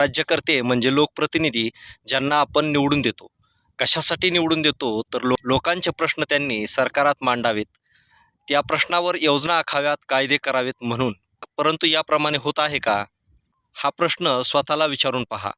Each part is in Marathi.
राज्यकर्ते म्हणजे लोकप्रतिनिधी ज्यांना आपण निवडून देतो. कशासाठी निवडून देतो? तर लो लोकांचे प्रश्न त्यांनी सरकारात मांडावेत. त्या प्रश्नावर योजना आखाव्यात कायदे करावेत म्हणून. परंतु याप्रमाणे होत आहे का? हा प्रश्न स्वतःला विचारून पहा.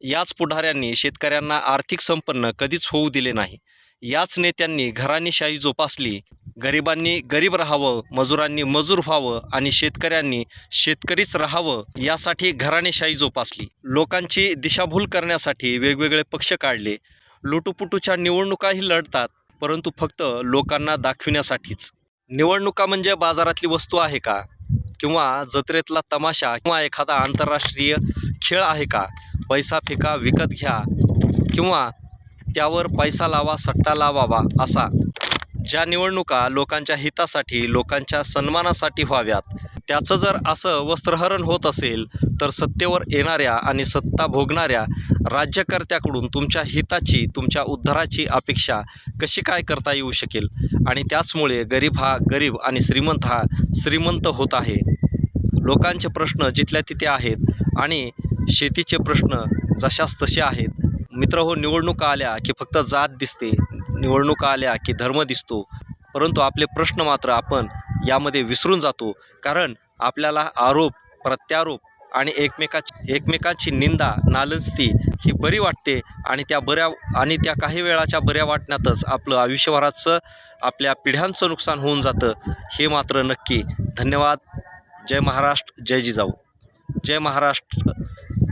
याच पुढाऱ्यांनी शेतकऱ्यांना आर्थिक संपन्न कधीच होऊ दिले नाही. याच नेत्यांनी घराणीशाही जोपासली. गरिबांनी गरीब राहावं मजुरांनी मजूर व्हावं आणि शेतकऱ्यांनी शेतकरीच राहावं यासाठी घराणेशाही जोपासली. लोकांची दिशाभूल करण्यासाठी वेगवेगळे पक्ष काढले. लुटूपुटूच्या निवडणुकाही लढतात परंतु फक्त लोकांना दाखविण्यासाठीच. निवडणुका म्हणजे बाजारातली वस्तू आहे का? किंवा जत्रेतला तमाशा किंवा एखादा आंतरराष्ट्रीय खेळ आहे का? पैसा फेका विकत घ्या किंवा त्यावर पैसा लावा सट्टा लावावा असा. ज्या निवडणुका लोकांच्या हितासाठी लोकांच्या सन्मानासाठी व्हाव्यात त्याचं जर असं वस्त्रहरण होत असेल तर सत्तेवर येणाऱ्या आणि सत्ता भोगणाऱ्या राज्यकर्त्याकडून तुमच्या हिताची तुमच्या उद्धाराची अपेक्षा कशी काय करता येऊ शकेल? आणि त्याचमुळे गरीब हा गरीब आणि श्रीमंत हा श्रीमंत होत आहे. लोकांचे प्रश्न जिथल्या तिथे आहेत आणि शेतीचे प्रश्न जशास तसे आहेत. मित्र हो निवडणुका आल्या की फक्त जात दिसते. निवडणुका आल्या की धर्म दिसतो. परंतु आपले प्रश्न मात्र आपण यामध्ये विसरून जातो. कारण आपल्याला आरोप प्रत्यारोप आणि एकमेका एकमेकांची निंदा नालजती ही बरी वाटते आणि त्या बऱ्या आणि त्या काही वेळाच्या बऱ्या वाटण्यातच आपलं आयुष्यभराचं आपल्या पिढ्यांचं नुकसान होऊन जातं हे मात्र नक्की. धन्यवाद. जय महाराष्ट्र. जय जिजाऊ. जय महाराष्ट्र.